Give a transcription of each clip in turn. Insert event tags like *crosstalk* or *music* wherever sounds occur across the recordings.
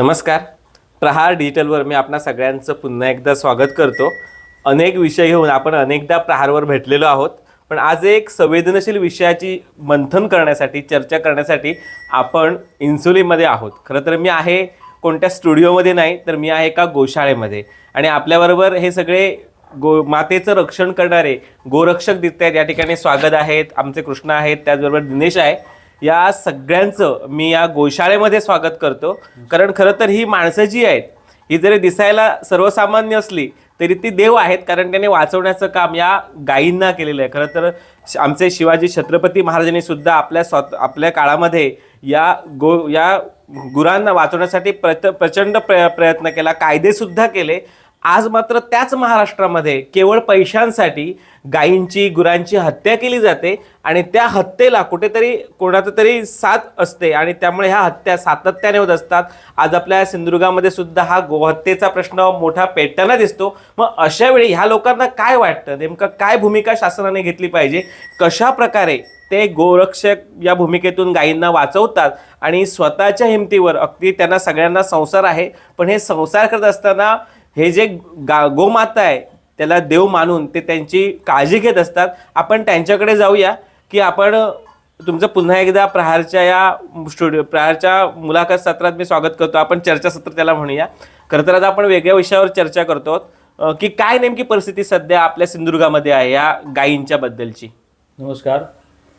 नमस्कार. प्रहार डिजिटलवर मी आपणा सगळ्यांचं पुन्हा एकदा स्वागत करतो. अनेक विषय घेऊन आपण अनेकदा प्रहारवर भेटलेलो आहोत. पण आज एक संवेदनशील विषयाची मंथन करण्यासाठी चर्चा करण्यासाठी आपण इन्सुलीमध्ये आहोत. खरं तर मी आहे कोणत्या स्टुडिओमध्ये नाही तर मी आहे एका गोशाळेमध्ये. आणि आपल्याबरोबर हे सगळे गो मातेचं रक्षण करणारे गोरक्षक दिसत आहेत. या ठिकाणी स्वागत आहेत. आमचे कृष्ण आहेत. त्याचबरोबर दिनेश आहे. या सगळ्यांचं मी या गोशाळेमध्ये स्वागत करतो. कारण खरं तर ही माणसं जी आहेत ही जरी दिसायला सर्वसामान्य असली तरी ती देव आहेत. कारण त्यांनी वाचवण्याचं काम या गायींना केलेलं आहे. खरं तर श- आमचे शिवाजी छत्रपती महाराजांनी सुद्धा आपल्या स्वत आपल्या काळामध्ये या गो या गुरांना वाचवण्यासाठी प्रत प्रचंड प्र प्रयत्न केला कायदेसुद्धा केले. आज मात्र त्याच महाराष्ट्रामध्ये केवळ पैशांसाठी गायींची गुरांची हत्या केली जाते आणि त्या हत्येला कुठेतरी कोणाचं तरी साथ असते आणि त्यामुळे ह्या हत्या सातत्याने होत असतात. आज आपल्या सिंधुदुर्गामध्ये सुद्धा हा गोहत्येचा प्रश्न मोठा पेटताना दिसतो. मग अशा वेळी ह्या लोकांना काय वाटतं? नेमकं काय भूमिका शासनाने घेतली पाहिजे? कशा प्रकारे ते गोरक्षक या भूमिकेतून गायींना वाचवतात आणि स्वतःच्या हिमतीवर अगदी त्यांना सगळ्यांना संसार आहे पण हे संसार करत असताना हे जे गा गोमाता आहे त्याला देव मानून ते त्यांची काळजी घेत असतात. आपण त्यांच्याकडे जाऊया की आपण तुमचं पुन्हा एकदा प्रहारच्या या स्टुडिओ प्रहारच्या मुलाखत सत्रात मी स्वागत करतो. आपण चर्चासत्र त्याला म्हणूया. खरं तर आता आपण वेगळ्या विषयावर चर्चा करतो. की काय नेमकी परिस्थिती सध्या आपल्या सिंधुदुर्गामध्ये आहे या गायींच्या बद्दलची? नमस्कार.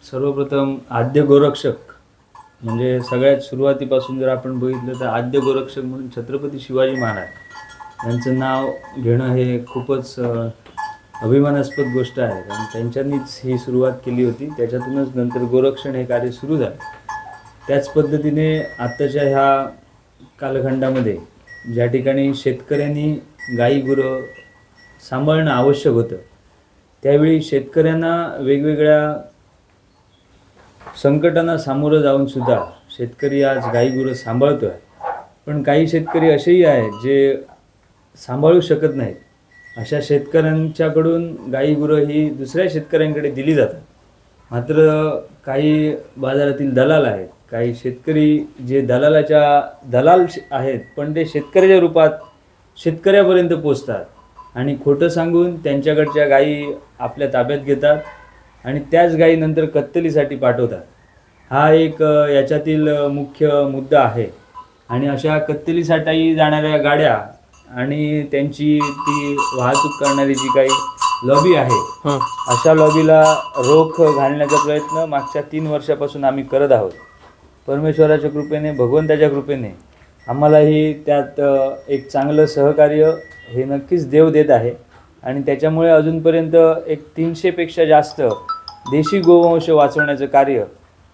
सर्वप्रथम आद्य गोरक्षक म्हणजे सगळ्यात सुरुवातीपासून जर आपण बघितलं तर आद्य गोरक्षक म्हणून छत्रपती शिवाजी महाराज. यांचं नाव घेणं हे खूपच अभिमानास्पद गोष्ट आहे. कारण त्यांच्यानीच ही सुरुवात केली होती. त्याच्यातूनच नंतर गोरक्षण हे कार्य सुरू झालं. त्याच पद्धतीने आत्ताच्या ह्या कालखंडामध्ये ज्या ठिकाणी शेतकऱ्यांनी गाई गुरं सांभाळणं आवश्यक होतं त्यावेळी शेतकऱ्यांना वेगवेगळ्या संकटांना सामोरं जाऊन सुद्धा शेतकरी आज गाई गुरं सांभाळतो आहे पण काही शेतकरी असेही आहेत जे सांभाळू शकत नाहीत. अशा शेतकऱ्यांच्याकडून गाई गुरं ही दुसऱ्या शेतकऱ्यांकडे दिली जातात. मात्र काही बाजारातील दलाल आहेत काही शेतकरी जे दलालाच्या दलाल श- आहेत पण ते शेतकऱ्याच्या रूपात शेतकऱ्यापर्यंत पोचतात आणि खोटं सांगून त्यांच्याकडच्या गायी आपल्या ताब्यात घेतात आणि त्याच गायी नंतर कत्तलीसाठी पाठवतात. हा एक याच्यातील मुख्य मुद्दा आहे. आणि अशा कत्तलीसाठी जाणाऱ्या गाड्या आणि त्यांची ती वाहतूक करणारी जी काही लॉबी आहे हं. अशा लॉबीला रोख घालण्याचा प्रयत्न मागच्या तीन वर्षापासून आम्ही करत आहोत. परमेश्वराच्या कृपेने भगवंताच्या कृपेने आम्हालाही त्यात एक चांगलं सहकार्य हे नक्कीच देव देत आहे. आणि त्याच्यामुळे अजूनपर्यंत एक तीनशेपेक्षा जास्त देशी गोवंश वाचवण्याचं कार्य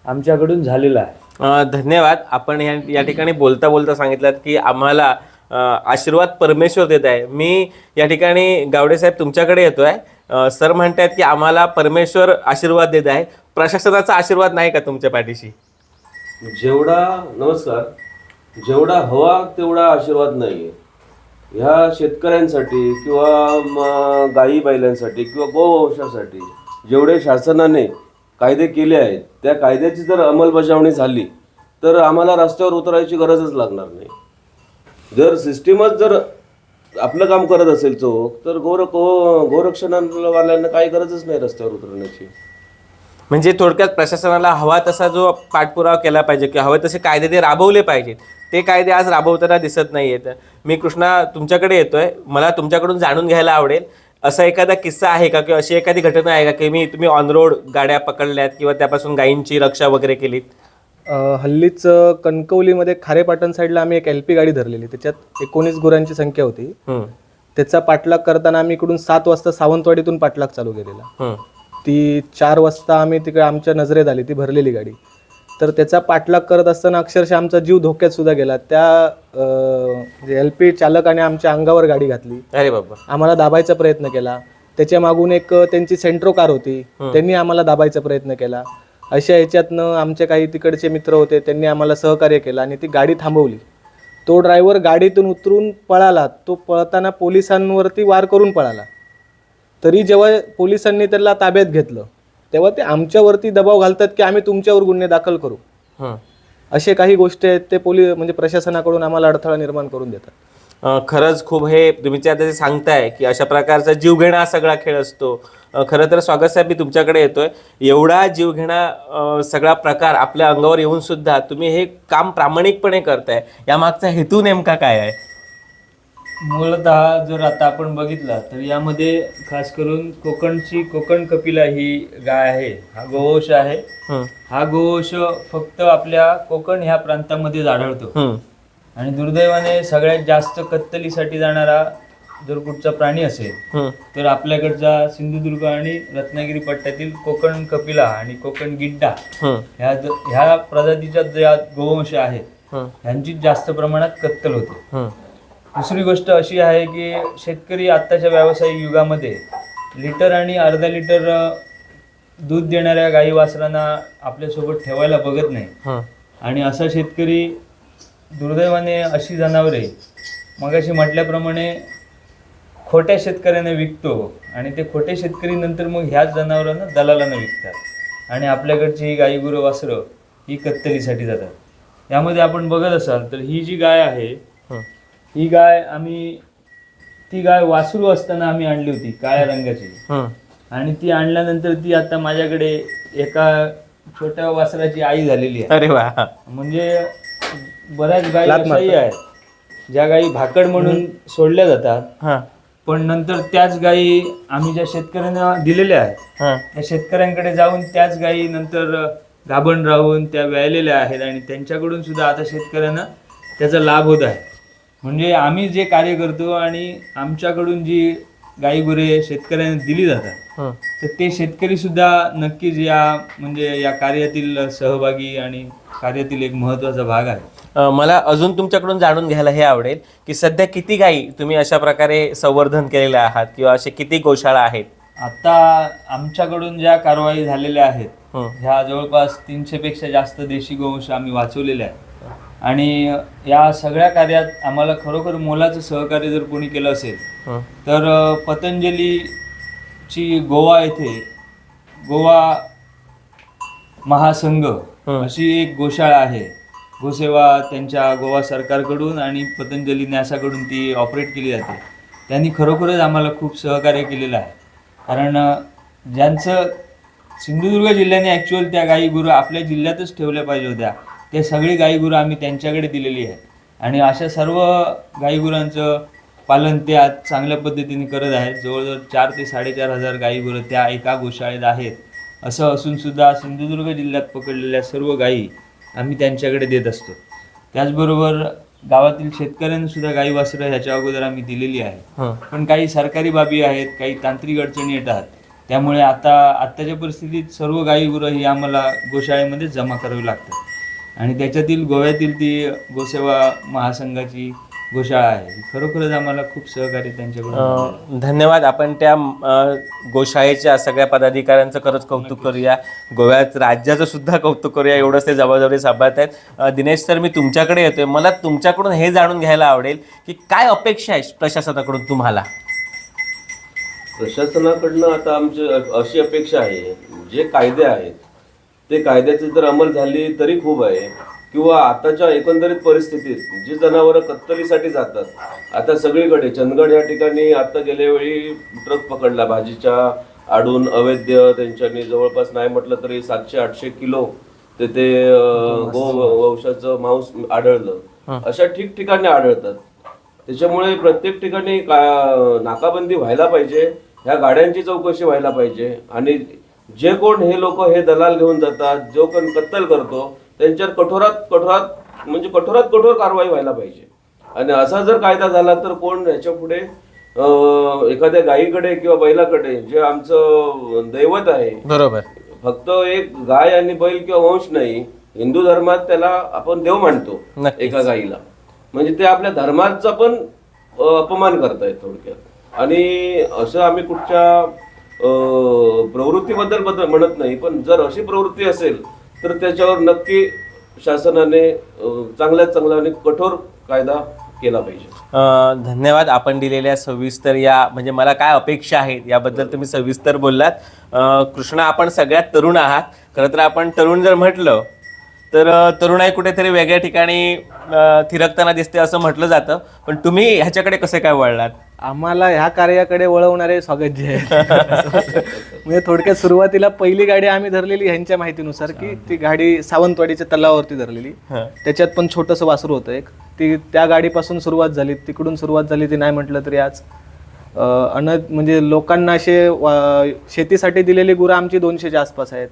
आमच्याकडून झालेलं आहे. धन्यवाद. आपण या या ठिकाणी बोलता बोलता सांगितलं की आम्हाला आशीर्वाद परमेश्वर देत आहे. मी या ठिकाणी गावडे साहेब तुमच्याकडे येतो आहे सर म्हणतात की आम्हाला परमेश्वर आशीर्वाद देत आहे. प्रशासनाचा आशीर्वाद नाही का तुमच्या पाठीशी? जेवढा नमस्कार जेवढा हवा तेवढा आशीर्वाद नाही आहे ह्या शेतकऱ्यांसाठी किंवा गाई बैलांसाठी किंवा गोवंशासाठी जेवढे शासनाने कायदे केले आहेत त्या कायद्याची जर अंमलबजावणी झाली तर आम्हाला रस्त्यावर उतरायची गरजच लागणार नाही. जर सिस्टीमच जर आपलं काम करत असेल चोख तर गोर गो गोरक्षणावाल्यांना काही गरजच नाही रस्त्यावर उतरण्याची. म्हणजे थोडक्यात प्रशासनाला हवा तसा जो पाठपुरावा केला पाहिजे किंवा हवे तसे कायदे ते राबवले पाहिजेत ते कायदे आज राबवताना दिसत नाही आहेत मी कृष्णा तुमच्याकडे येतोय. मला तुमच्याकडून जाणून घ्यायला आवडेल. असा एखादा किस्सा आहे का किंवा अशी एखादी घटना आहे का की मी तुम्ही ऑन रोड गाड्या पकडल्यात किंवा त्यापासून गायींची रक्षा वगैरे केलीत? हल्लीच कणकवलीमध्ये खारेपाटण साईडला आम्ही एक एल पी गाडी धरलेली. त्याच्यात एकोणीस गुरांची संख्या होती. त्याचा पाठलाग करताना आम्ही इकडून सात वाजता सावंतवाडीतून पाठलाग चालू केलेला. ती चार वाजता आम्ही तिकडे आमच्या नजरेत आली ती भरलेली गाडी. तर त्याचा पाठलाग करत असताना अक्षरशः आमचा जीव धोक्यात सुद्धा गेला. त्या एल पी चालकाने आमच्या अंगावर गाडी घातली. अरे बाबा. आम्हाला दाबायचा प्रयत्न केला. त्याच्या मागून एक त्यांची सेंट्रो कार होती. त्यांनी आम्हाला दाबायचा प्रयत्न केला. अशा याच्यातनं आमचे काही तिकडचे मित्र होते त्यांनी आम्हाला सहकार्य केलं आणि ती गाडी थांबवली. तो ड्रायव्हर गाडीतून उतरून पळाला. तो पळताना पोलिसांवरती वार करून पळाला. तरी जेव्हा पोलिसांनी त्याला ताब्यात घेतलं तेव्हा ते आमच्यावरती दबाव घालतात की आम्ही तुमच्यावर गुन्हे दाखल करू. असे काही गोष्टी आहेत ते पोलीस म्हणजे प्रशासनाकडून आम्हाला अडथळा निर्माण करून देतात. खरंच खूप हे तुम्ही सांगताय की अशा प्रकारचा जीवघेणा सगळा खेळ असतो. खरं तर स्वागत साहेब मी तुमच्याकडे येतोय. एवढा जीवघेणा सगळा प्रकार आपल्या अंगावर येऊन सुद्धा तुम्ही हे काम प्रामाणिकपणे करताय. यामागचा हेतू नेमका काय आहे? मूलतः जर आता आपण बघितला तर यामध्ये खास करून कोकणची कोकण कपिला ही गाय आहे. हा गोवंश आहे. हं, गोवंश फक्त आपल्या कोकण ह्या प्रांतामध्येच आढळतो. आणि दुर्दैवाने सगळ्यात जास्त कत्तलीसाठी जाणारा जर कुठचा प्राणी असेल तर आपल्याकडचा सिंधुदुर्ग आणि रत्नागिरी पट्ट्यातील कोकण कपिला आणि कोकण गिड्डा ह्या ह्या प्रजातीच्या ज्या गोवंश आहेत ह्यांची जास्त प्रमाणात कत्तल होते. दुसरी गोष्ट अशी आहे की शेतकरी आत्ताच्या व्यावसायिक युगामध्ये लिटर आणि अर्धा लिटर दूध देणाऱ्या गाई वासरांना आपल्यासोबत ठेवायला बघत नाही. आणि असा शेतकरी दुर्दैवाने अशी जनावरे मगाशी म्हटल्याप्रमाणे खोट्या शेतकऱ्याने विकतो आणि ते खोटे शेतकरी नंतर मग ह्याच जनावरांना दलालांना विकतात. आणि आपल्याकडची ही गाई गुरं वासरं ही कत्तलीसाठी जातात. यामध्ये आपण बघत असाल तर ही जी गाय आहे हं. गाय आम्ही ती गाय वासरू असताना आम्ही आणली होती काळ्या रंगाची. आणि ती आणल्यानंतर ती आता माझ्याकडे एका छोट्या वासराची आई झालेली आहे. अरे वा. म्हणजे बऱ्याच गायी. आहेत. ज्या गायी भाकड म्हणून सोडल्या जातात. पण नंतर त्याच गायी आम्ही ज्या शेतकऱ्यांना दिलेल्या आहेत हां त्या शेतकऱ्यांकडे जाऊन त्याच गायी नंतर गाभण राहून त्या व्यायलेल्या आहेत आणि त्यांच्याकडून सुद्धा आता शेतकऱ्यांना त्याचा लाभ होत आहे म्हणजे आम्ही जे कार्य करतो आणि आमच्याकडून जी गाई गुरे शेतकऱ्यांना दिली जातात. तर ते शेतकरी सुद्धा नक्कीच या म्हणजे या कार्यातील सहभागी आणि कार्यातील एक महत्त्वाचा भाग आहे मला अजून तुमच्याकडून जाणून घ्यायला हे आवडेल की सध्या किती गायी तुम्ही अशा प्रकारे संवर्धन केलेल्या आहात किंवा असे किती गोशाळा आहेत आता आमच्याकडून ज्या कारवाई झालेल्या आहेत. ह्या जवळपास तीनशे पेक्षा जास्त देशी गोवंश आम्ही वाचवलेले आहेत आणि या सगळ्या कार्यात आम्हाला खरोखर मोलाचं सहकार्य जर कोणी केलं असेल. तर अ, पतंजलीची गोवा येथे गोवा महासंघ. अशी एक गोशाळा आहे. गोसेवा त्यांच्या गोवा सरकारकडून आणि पतंजली न्यासाकडून ती ऑपरेट केली जाते. त्यांनी खरोखरच आम्हाला खूप सहकार्य केलेलं आहे. कारण ज्यांचं सिंधुदुर्ग जिल्ह्याने ॲक्च्युअल त्या गाई गुरं आपल्या जिल्ह्यातच ठेवल्या पाहिजे होत्या ते सगळी गाई गुरं आम्ही त्यांच्याकडे दिलेली आहेत. आणि अशा सर्व गाई गुरांचं पालन ते आज चांगल्या पद्धतीने करत आहेत. जवळजवळ चार ते साडेचार हजार गाई गुरं त्या एका गोशाळेत आहेत. असं असून सुद्धा सिंधुदुर्ग जिल्ह्यात पकडलेल्या सर्व गायी आम्ही त्यांच्याकडे देत असतो. त्याचबरोबर गावातील शेतकऱ्यांना सुद्धा गाई वासरं ह्याच्या अगोदर आम्ही दिलेली आहे. पण काही सरकारी बाबी आहेत काही तांत्रिक अडचणी येतात. त्यामुळे आता आत्ताच्या परिस्थितीत सर्व गाई गुरं ही आम्हाला गोशाळेमध्ये जमा करावी लागतात. आणि त्याच्यातील गोव्यातील ती गोसेवा महासंघाची गोशाळा आहे. खरोखरच आम्हाला खूप सहकार्य त्यांच्याकडून. अ, धन्यवाद. आपण त्या अ, गोशाळेच्या सगळ्या पदाधिकाऱ्यांचं खरंच कौतुक करूया. गोव्यात राज्याचं सुद्धा कौतुक करूया. एवढंच ते जबाबदारी सांभाळत आहेत. अ, दिनेश सर मी तुमच्याकडे येतोय. मला तुमच्याकडून हे जाणून घ्यायला आवडेल की काय अपेक्षा आहे प्रशासनाकडून तुम्हाला? प्रशासनाकडनं आता आमची अशी अपेक्षा आहे. जे कायदे आहेत ते कायद्याची जर अंमल झाली तरी खूप आहे. किंवा आताच्या एकंदरीत परिस्थितीत जी जनावरं कत्तलीसाठी जातात आता सगळीकडे चंदगड या ठिकाणी आता गेल्या वेळी ट्रक पकडला भाजीच्या आडून अवैध त्यांच्यानी जवळपास नाही म्हटलं तरी सातशे आठशे किलो ते ते अं, गो वंशाचं मांस आढळलं. अशा ठिकठिकाणी आढळतात. त्याच्यामुळे प्रत्येक ठिकाणी का नाकाबंदी व्हायला पाहिजे ह्या गाड्यांची चौकशी व्हायला पाहिजे आणि जे कोण हे लोक हे दलाल घेऊन जातात जो कोण कत्तल करतो त्यांच्यावर कठोरात कठोरात म्हणजे कठोरात कठोर कारवाई व्हायला पाहिजे. आणि असा जर कायदा झाला तर कोण याच्यापुढे एखाद्या गायीकडे किंवा बैलाकडे जे आमचं दैवत आहे बरोबर. फक्त एक गाय आणि बैल किंवा वंश नाही हिंदू धर्मात त्याला आपण देव मानतो. एका गायीला म्हणजे ते आपल्या धर्माचा पण अपमान करतायत थोडक्यात. आणि असं आम्ही कुठच्या प्रवृत्तीबद्दल बद्दल म्हणत नाही पण जर अशी प्रवृत्ती असेल तर त्याच्यावर नक्की शासनाने चांगल्यात चांगला आणि कठोर कायदा केला पाहिजे. धन्यवाद. आपण दिलेल्या सविस्तर या म्हणजे मला काय अपेक्षा आहेत याबद्दल तुम्ही सविस्तर बोललात. कृष्णा आपण सगळ्यात तरुण आहात. खरं तर आपण तरुण जर म्हटलं तर तरुणाई कुठेतरी वेगळ्या ठिकाणी थिरकताना दिसते असं म्हटलं जातं. पण तुम्ही ह्याच्याकडे कसे काय वळलात? आम्हाला ह्या कार्याकडे वळवणारे स्वागतजी आहे *laughs* म्हणजे थोडक्यात सुरुवातीला पहिली गाडी आम्ही धरलेली ह्यांच्या माहितीनुसार की ती गाडी सावंतवाडीच्या तलावावरती धरलेली. त्याच्यात पण छोटंसं वासरू होतं एक. ती त्या गाडीपासून सुरुवात झाली. तिकडून सुरुवात झाली ती नाही म्हटलं तरी आज. अन म्हणजे लोकांना असे शेतीसाठी दिलेली गुरं आमची दोनशेच्या आसपास आहेत.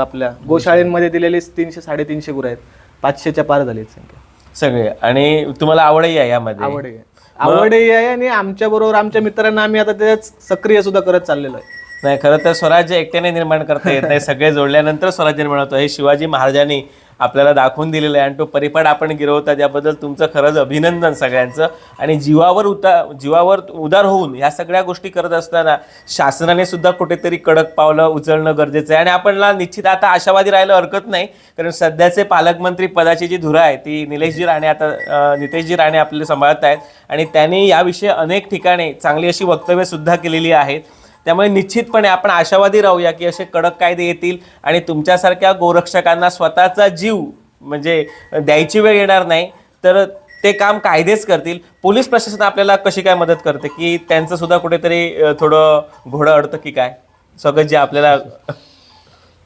आपल्या गोशाळेंमध्ये दिलेली तीनशे साडेतीनशे गुरं आहेत. पाचशेच्या पार झाली संख्या. सगळे. आणि तुम्हाला आवडही आहे यामध्ये? आवड आहे. आवडही आहे आणि आमच्या बरोबर आमच्या मित्रांना आम्ही आता त्याच्यात सक्रिय सुद्धा करत चाललेलो आहे. नाही खरं तर स्वराज्य एकट्याने निर्माण करता येत नाही *laughs* सगळे जोडल्यानंतर स्वराज्य निर्माण होतं. हे शिवाजी महाराजांनी आपल्याला दाखवून दिलेलं आहे. आणि तो परिपाठ आपण गिरवता त्याबद्दल तुमचं खरंच अभिनंदन सगळ्यांचं. आणि जीवावर उता जीवावर उदार होऊन ह्या सगळ्या गोष्टी करत असताना शासनाने सुद्धा कुठेतरी कडक पावलं उचलणं गरजेचं आहे. आणि आपणला निश्चित आता आशावादी राहायला हरकत नाही कारण सध्याचे पालकमंत्री पदाची जी धुरा आहे. ती निलेशजी राणे आता नितेशजी राणे आपले सांभाळत आहेत. आणि त्यांनी याविषयी अनेक ठिकाणी चांगली अशी वक्तव्यसुद्धा केलेली आहेत. त्यामुळे निश्चितपणे आपण आशावादी राहूया की असे कडक कायदे येतील आणि तुमच्यासारख्या गोरक्षकांना स्वतःचा जीव म्हणजे द्यायची वेळ येणार नाही तर ते काम कायदेच करतील. पोलीस प्रशासन आपल्याला कशी काय मदत करते? की त्यांचं सुद्धा कुठेतरी थोडं घोडं अडतं की काय? सगळं जे आपल्याला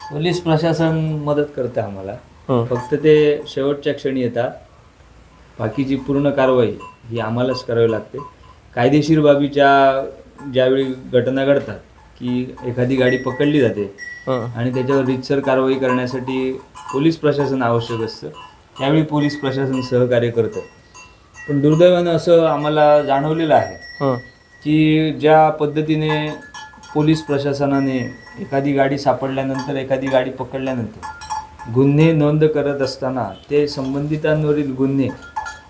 पोलीस प्रशासन मदत करतं आम्हाला. फक्त ते शेवटच्या क्षणी येतात. बाकीची पूर्ण कारवाई ही आम्हालाच करावी लागते. कायदेशीर बाबीच्या ज्यावेळी घटना घडतात की एखादी गाडी पकडली जाते हं. आणि त्याच्यावर रितसर कारवाई करण्यासाठी पोलीस प्रशासन आवश्यक असतं त्यावेळी पोलीस प्रशासन सहकार्य करतं पण दुर्दैवानं असं आम्हाला जाणवलेलं आहे. की ज्या पद्धतीने पोलीस प्रशासनाने एखादी गाडी सापडल्यानंतर एखादी गाडी पकडल्यानंतर गुन्हे नोंद करत असताना ते संबंधितांवरील गुन्हे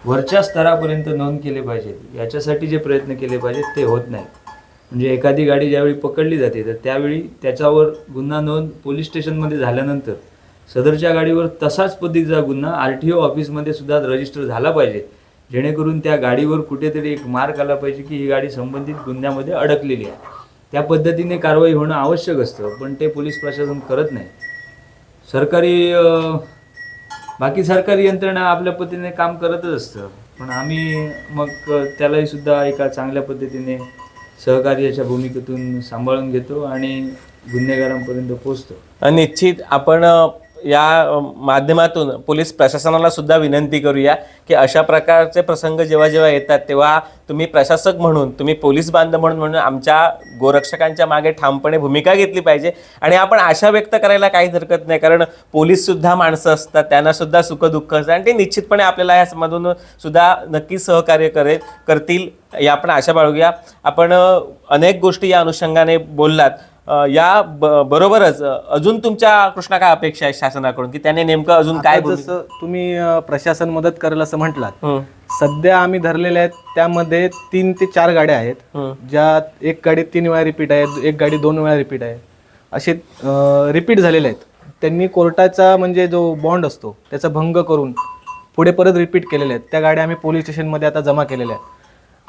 वरच्या स्तरापर्यंत नोंद केले पाहिजेत याच्यासाठी जे प्रयत्न केले पाहिजेत ते होत नाहीत म्हणजे एखादी गाडी ज्यावेळी पकडली जाते तर त्यावेळी त्याच्यावर गुन्हा नोंद पोलीस स्टेशनमध्ये झाल्यानंतर सदरच्या गाडीवर तसाच पद्धतीचा गुन्हा आर टी ओ ऑफिसमध्ये सुद्धा रजिस्टर झाला पाहिजे. जेणेकरून त्या गाडीवर कुठेतरी एक मार्क आला पाहिजे की ही गाडी संबंधित गुन्ह्यामध्ये अडकलेली आहे. त्या पद्धतीने कारवाई होणं आवश्यक असतं पण ते पोलीस प्रशासन करत नाही. सरकारी बाकी सरकारी यंत्रणा आपल्या पद्धतीने काम करतच असतं पण आम्ही मग त्यालाही सुद्धा एका चांगल्या पद्धतीने सहकार्याच्या भूमिकेतून सांभाळून घेतो आणि गुन्हेगारांपर्यंत पोचतो निश्चित आपण या माध्यमातून पोलीस प्रशासनाला सुद्धा विनंती करूया की अशा प्रकारचे प्रसंग जेव्हा जेव्हा येतात तेव्हा तुम्ही प्रशासक म्हणून तुम्ही पोलीस बांधव म्हणून म्हणून आमच्या गोरक्षकांच्या मागे ठामपणे भूमिका घेतली पाहिजे. आणि आपण आशा व्यक्त करायला काहीच हरकत नाही कारण पोलीससुद्धा माणसं असतात त्यांनासुद्धा सुखदुःख असतं आणि ते निश्चितपणे आपल्याला यामधून सुद्धा नक्की सहकार्य करे करतील. या आपण आशा बाळगूया. आपण अनेक गोष्टी या अनुषंगाने बोललात. या बरोबरच अजून तुमच्या कृष्णा काय अपेक्षा आहे शासनाकडून? की त्याने नेमकं अजून काय आता जसं तुम्ही अं, प्रशासन मदत करेल असं म्हटलात सध्या आम्ही धरलेल्या आहेत त्यामध्ये तीन ते चार गाड्या आहेत ज्या एक गाडी तीन वेळा रिपीट आहे एक गाडी दोन वेळा रिपीट आहे. असे रिपीट झालेले आहेत. त्यांनी कोर्टाचा म्हणजे जो बॉन्ड असतो त्याचा भंग करून पुढे परत रिपीट केलेले आहेत. त्या गाड्या आम्ही पोलीस स्टेशनमध्ये आता जमा केलेल्या आहेत.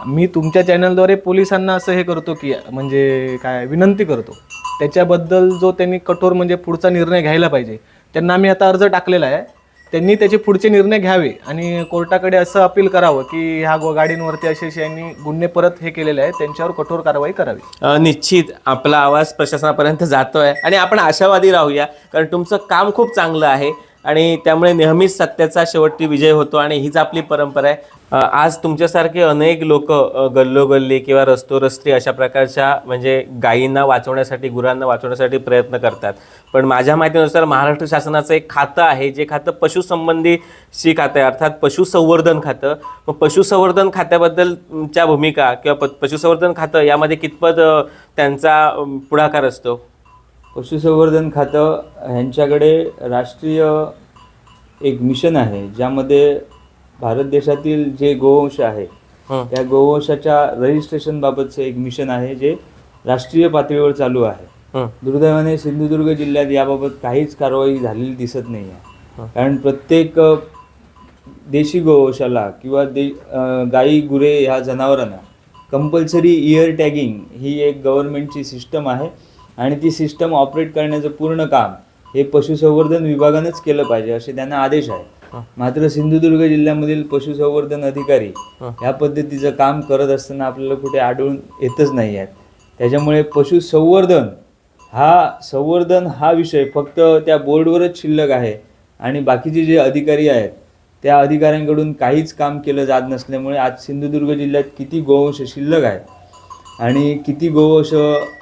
मी तुमच्या चॅनलद्वारे पोलिसांना असं हे करतो की म्हणजे काय विनंती करतो. त्याच्याबद्दल जो त्यांनी कठोर म्हणजे पुढचा निर्णय घ्यायला पाहिजे त्यांना आम्ही आता अर्ज टाकलेला आहे. त्यांनी त्याचे पुढचे निर्णय घ्यावे आणि कोर्टाकडे असं अपील करावं की ह्या गो- गाडींवरती असे असे यांनी गुन्हे परत हे केलेले आहेत त्यांच्यावर कठोर कारवाई करावी. निश्चित आपला आवाज प्रशासनापर्यंत जातोय. आणि आपण आशावादी राहूया कारण तुमचं काम खूप चांगलं आहे. आणि त्यामुळे नेहमीच सत्याचा शेवटी विजय होतो आणि हीच आपली परंपरा आहे. आज तुमच्यासारखे अनेक लोक गल्लोगल्ली किंवा रस्तोरस्ती अशा प्रकारच्या म्हणजे गायींना वाचवण्यासाठी गुरांना वाचवण्यासाठी प्रयत्न करतात. पण माझ्या माहितीनुसार महाराष्ट्र शासनाचं एक खातं आहे जे खातं पशुसंबंधीशी खातं आहे अर्थात पशुसंवर्धन खातं. मग पशुसंवर्धन खात्याबद्दलच्या भूमिका किंवा प पशुसंवर्धन खातं यामध्ये कितपत त्यांचा पुढाकार असतो? पशुसंवर्धन खातं ह्यांच्याकडे राष्ट्रीय एक मिशन आहे ज्यामध्ये भारत देशातील जे गोवंश आहे. त्या गोवंशाच्या रजिस्ट्रेशन बाबतचं एक मिशन आहे जे राष्ट्रीय पातळीवर चालू आहे. दुर्दैवाने सिंधुदुर्ग जिल्ह्यात याबाबत काहीच कारवाई झालेली दिसत नाही आहे कारण प्रत्येक देशी गोवंशाला किंवा दे गाई गुरे ह्या जनावरांना कंपल्सरी इयर टॅगिंग ही एक गव्हर्नमेंटची सिस्टम आहे आणि ती सिस्टम ऑपरेट करण्याचं पूर्ण काम हे पशुसंवर्धन विभागानंच केलं पाहिजे असे त्यांना आदेश आहे. मात्र सिंधुदुर्ग जिल्ह्यामधील पशुसंवर्धन अधिकारी या पद्धतीचं काम करत असताना आपल्याला कुठे आढळून येतच नाही आहेत. त्याच्यामुळे पशुसंवर्धन हा संवर्धन हा विषय फक्त त्या बोर्डवरच शिल्लक आहे आणि बाकीचे जे अधिकारी आहेत त्या अधिकाऱ्यांकडून काहीच काम केलं जात नसल्यामुळे आज सिंधुदुर्ग जिल्ह्यात किती गोवंश शिल्लक आहेत आणि किती गोवंश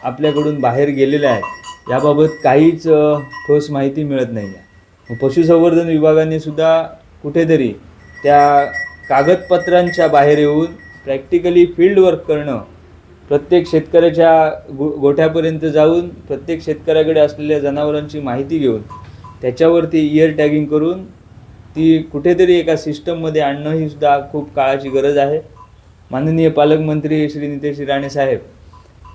आपल्याकडून बाहेर गेलेले आहेत याबाबत काहीच ठोस माहिती मिळत नाही. आहे पशुसंवर्धन विभागाने सुद्धा कुठेतरी त्या कागदपत्रांच्या बाहेर येऊन प्रॅक्टिकली फील्ड वर्क करणं प्रत्येक शेतकऱ्याच्या गो गोठ्यापर्यंत जाऊन प्रत्येक शेतकऱ्याकडे असलेल्या जनावरांची माहिती घेऊन त्याच्यावरती इयर टॅगिंग करून ती कुठेतरी एका सिस्टममध्ये आणणं ही सुद्धा खूप काळाची गरज आहे. माननीय पालकमंत्री श्री नितेश राणे साहेब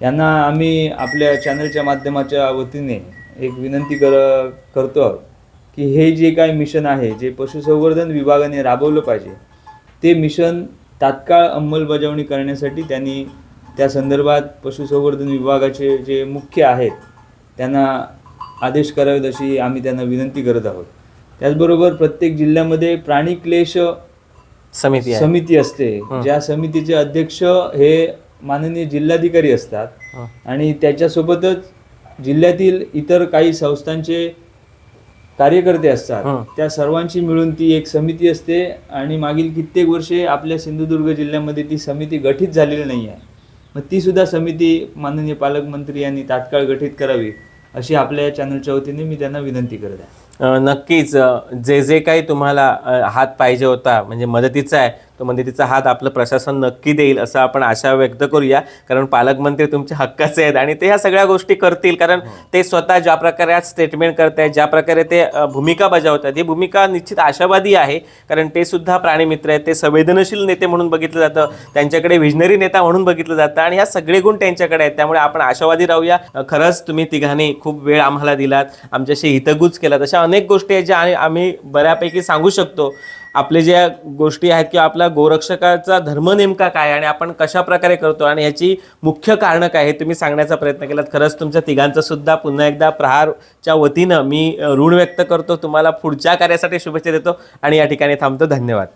यांना आम्ही आपल्या चॅनलच्या माध्यमाच्या वतीने एक विनंती कर करतो आहोत की हे जे काही मिशन आहे जे पशुसंवर्धन विभागाने राबवलं पाहिजे ते मिशन तात्काळ अंमलबजावणी करण्यासाठी त्यांनी त्या संदर्भात पशुसंवर्धन विभागाचे जे मुख्य आहेत त्यांना आदेश करावेत अशी आम्ही त्यांना विनंती करत आहोत. त्याचबरोबर प्रत्येक जिल्ह्यामध्ये प्राणी क्लेश समिती आहे. समिती असते. ज्या समितीचे अध्यक्ष हे माननीय जिल्हाधिकारी असतात. आणि त्याच्यासोबतच जिल्ह्यातील इतर काही संस्थांचे कार्यकर्ते हं. असतात त्या सर्वांची मिळून ती एक समिती असते. आणि मागील कित्येक वर्षे आपल्या सिंधुदुर्ग जिल्ह्यामध्ये ती समिती गठीत झालेली नाही आहे. मग ती सुद्धा समिती माननीय पालकमंत्री यांनी तात्काळ गठीत करावी अशी आपल्या या चॅनलच्या वतीने मी त्यांना विनंती करत आहे. नक्कीच जे जे काही तुम्हाला हात पाहिजे होता म्हणजे मदतीचा आहे तो मदतीचा हात आपलं प्रशासन नक्की देईल असं आपण आशा व्यक्त करूया. कारण पालकमंत्री तुमच्या हक्काचे आहेत आणि ते ह्या सगळ्या गोष्टी करतील. कारण ते स्वतः ज्या प्रकारे आज स्टेटमेंट करत आहेत ज्या प्रकारे ते भूमिका बजावतात ही भूमिका निश्चित आशावादी आहे. कारण ते सुद्धा प्राणीमित्र आहेत ते संवेदनशील नेते म्हणून बघितलं जातं त्यांच्याकडे विजनरी नेता म्हणून बघितलं जातं आणि ह्या सगळे गुण त्यांच्याकडे आहेत. त्यामुळे आपण आशावादी राहूया. खरंच तुम्ही तिघांनी खूप वेळ आम्हाला दिलात. आमच्याशी हितगुज केलात. अशा अनेक गोष्टी आहेत ज्या आणि आम्ही बऱ्यापैकी सांगू शकतो. आपले ज्या गोष्टी आहेत किंवा आपला गोरक्षकाचा धर्म नेमका काय आणि आपण कशा प्रकारे करतो आणि ह्याची मुख्य कारणं काय हे तुम्ही सांगण्याचा प्रयत्न केलात. खरंच तुमच्या तिघांचं सुद्धा पुन्हा एकदा प्रहारच्या वतीनं मी ऋण व्यक्त करतो. तुम्हाला पुढच्या कार्यासाठी शुभेच्छा देतो आणि या ठिकाणी थांबतो. धन्यवाद.